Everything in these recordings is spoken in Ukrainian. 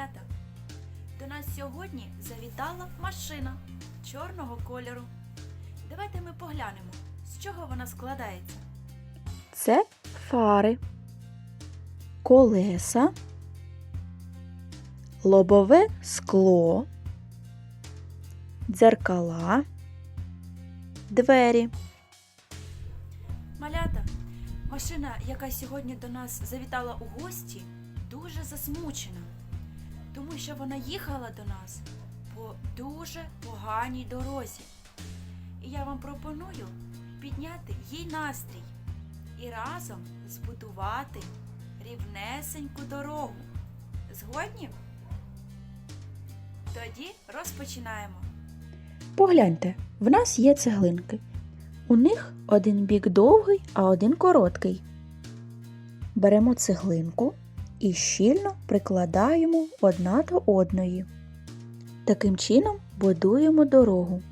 туалетах. До нас сьогодні завітала машина чорного кольору. Давайте ми поглянемо, з чого вона складається. Це фари, колеса, лобове скло, дзеркала, двері. Малята. Машина, яка сьогодні до нас завітала у гості, дуже засмучена тому що вона їхала до нас по дуже поганій дорозі. І я вам пропоную підняти їй настрій і разом збудувати рівнесеньку дорогу. Згодні? Тоді розпочинаємо. Погляньте, в нас є цеглинки. У них один бік довгий, а один короткий. Беремо цеглинку і щільно прикладаємо одна до одної. Таким чином будуємо дорогу.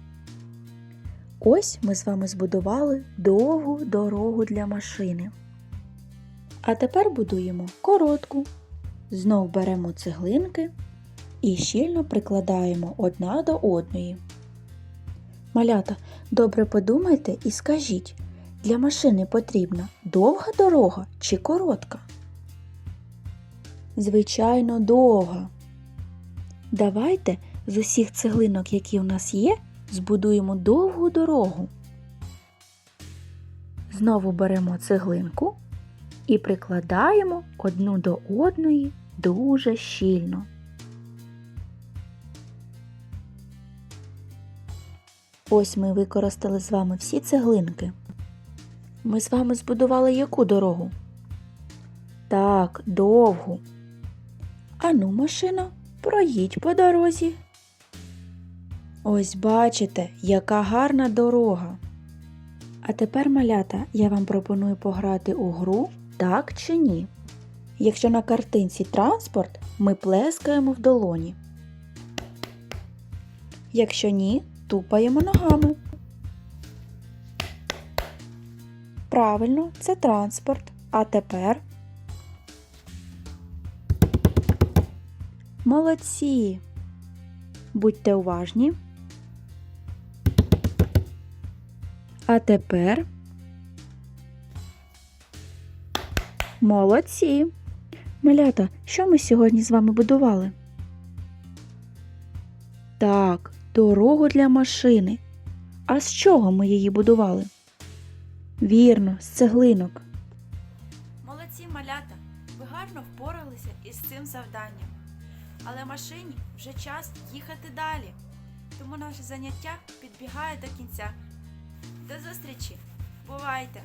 Ось ми з вами збудували довгу дорогу для машини. А тепер будуємо коротку. Знов беремо цеглинки і щільно прикладаємо одна до одної. Малята, добре подумайте і скажіть, для машини потрібна довга дорога чи коротка? Звичайно, довга. Давайте з усіх цеглинок, які у нас є, збудуємо довгу дорогу. Знову беремо цеглинку і прикладаємо одну до одної дуже щільно. Ось ми використали з вами всі цеглинки. Ми з вами збудували яку дорогу? Так, довгу. Ану, машина, проїдь по дорозі. Ось бачите, яка гарна дорога. А тепер, малята, я вам пропоную пограти у гру так чи ні. Якщо на картинці транспорт, ми плескаємо в долоні. Якщо ні, тупаємо ногами. Правильно, це транспорт. А тепер. Молодці. Будьте уважні. А тепер. Молодці. Малята, що ми сьогодні з вами будували? Так, дорогу для машини. А з чого ми її будували? Вірно, з цеглинок. Молодці малята, ви гарно впоралися із цим завданням. Але машині вже час їхати далі. Тому наше заняття підбігає до кінця. До зустрічі! Бувайте!